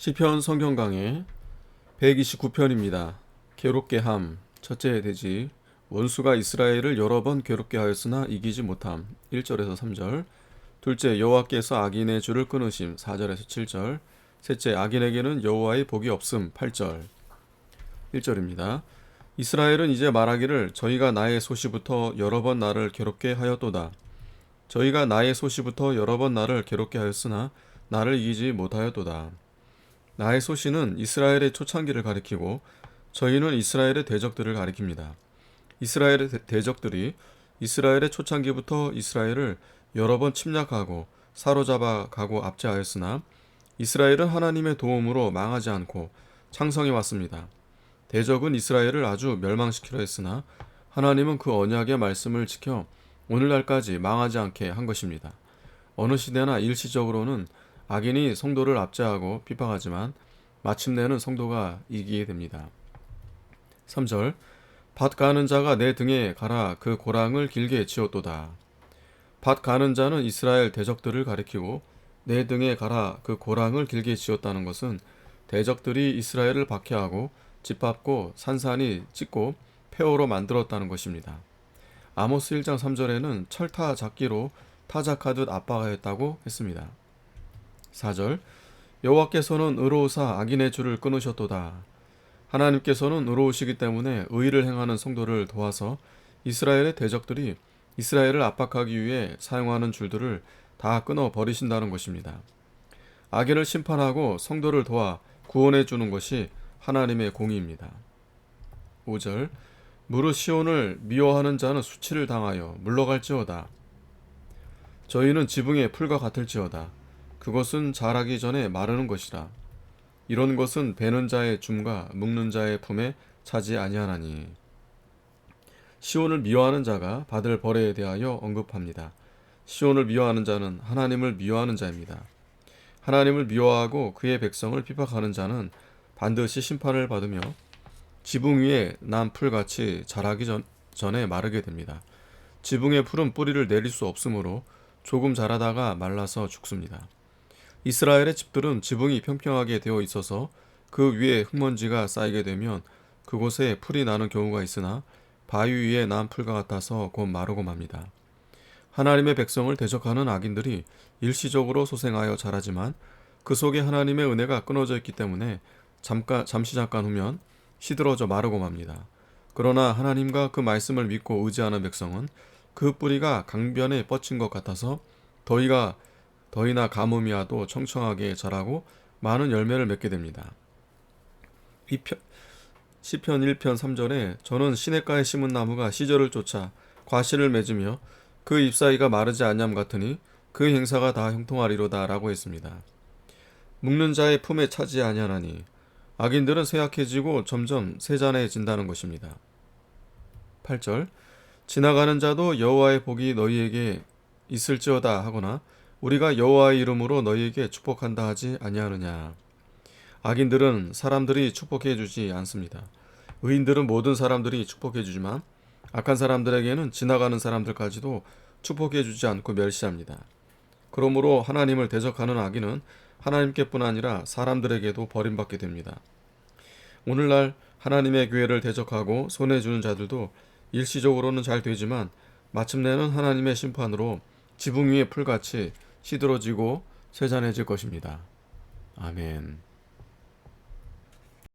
시편 성경 강해 129편입니다. 괴롭게 함 첫째 대지 원수가 이스라엘을 여러 번 괴롭게 하였으나 이기지 못함 1절에서 3절 둘째 여호와께서 악인의 줄을 끊으심 4절에서 7절 셋째 악인에게는 여호와의 복이 없음 8절 1절입니다. 이스라엘은 이제 말하기를 저희가 나의 소시부터 여러 번 나를 괴롭게 하였도다. 저희가 나의 소시부터 여러 번 나를 괴롭게 하였으나 나를 이기지 못하였도다. 나의 소시는 이스라엘의 초창기를 가리키고 저희는 이스라엘의 대적들을 가리킵니다. 이스라엘의 대- 대적들이 이스라엘의 초창기부터 이스라엘을 여러 번 침략하고 사로잡아 가고 압제하였으나 이스라엘은 하나님의 도움으로 망하지 않고 창성해 왔습니다. 대적은 이스라엘을 아주 멸망시키려 했으나 하나님은 그 언약의 말씀을 지켜 오늘날까지 망하지 않게 한 것입니다. 어느 시대나 일시적으로는 악인이 성도를 압제하고 비방하지만 마침내는 성도가 이기게 됩니다. 3절 밭 가는 자가 내 등에 가라 그 고랑을 길게 지었도다. 밭 가는 자는 이스라엘 대적들을 가리키고 내 등에 가라 그 고랑을 길게 지었다는 것은 대적들이 이스라엘을 박해하고 짓밟고 산산이 찢고 폐허로 만들었다는 것입니다. 아모스 1장 3절에는 철타 잡기로 타작하듯 압박하였다고 했습니다. 4절 여호와께서는 의로우사 악인의 줄을 끊으셨도다. 하나님께서는 의로우시기 때문에 의를 행하는 성도를 도와서 이스라엘의 대적들이 이스라엘을 압박하기 위해 사용하는 줄들을 다 끊어 버리신다는 것입니다. 악인을 심판하고 성도를 도와 구원해 주는 것이 하나님의 공의입니다. 5절 무릇 시온을 미워하는 자는 수치를 당하여 물러갈지어다. 저희는 지붕의 풀과 같을지어다. 그것은 자라기 전에 마르는 것이라. 이런 것은 베는 자의 줌과 묶는 자의 품에 차지 아니하나니. 시온을 미워하는 자가 받을 벌에 대하여 언급합니다. 시온을 미워하는 자는 하나님을 미워하는 자입니다. 하나님을 미워하고 그의 백성을 핍박하는 자는 반드시 심판을 받으며 지붕 위에 난 풀같이 자라기 전, 전에 마르게 됩니다. 지붕의 풀은 뿌리를 내릴 수 없으므로 조금 자라다가 말라서 죽습니다. 이스라엘의 집들은 지붕이 평평하게 되어 있어서 그 위에 흙먼지가 쌓이게 되면 그곳에 풀이 나는 경우가 있으나 바위 위에 난 풀과 같아서 곧 마르고 맙니다. 하나님의 백성을 대적하는 악인들이 일시적으로 소생하여 자라지만 그 속에 하나님의 은혜가 끊어져 있기 때문에 잠깐 잠시 잠깐 후면 시들어져 마르고 맙니다. 그러나 하나님과 그 말씀을 믿고 의지하는 백성은 그 뿌리가 강변에 뻗친 것 같아서 더위가 더위나 가뭄이 와도 청청하게 자라고 많은 열매를 맺게 됩니다. 이편 시편 1편 3절에 저는 시냇가에 심은 나무가 시절을 쫓아 과실을 맺으며 그 잎사이가 마르지 않냠 같으니 그 행사가 다 형통하리로다라고 했습니다. 묶는 자의 품에 차지 아니하나니 악인들은 쇠약해지고 점점 세잔해진다는 것입니다. 8절 지나가는 자도 여호와의 복이 너희에게 있을지어다 하거나 우리가 여호와의 이름으로 너희에게 축복한다 하지 아니하느냐. 악인들은 사람들이 축복해 주지 않습니다. 의인들은 모든 사람들이 축복해 주지만 악한 사람들에게는 지나가는 사람들까지도 축복해 주지 않고 멸시합니다. 그러므로 하나님을 대적하는 악인은 하나님께뿐 아니라 사람들에게도 버림받게 됩니다. 오늘날 하나님의 교회를 대적하고 손해 주는 자들도 일시적으로는 잘 되지만 마침내는 하나님의 심판으로 지붕 위의 풀같이 시들어지고 쇠잔해질 것입니다. 아멘.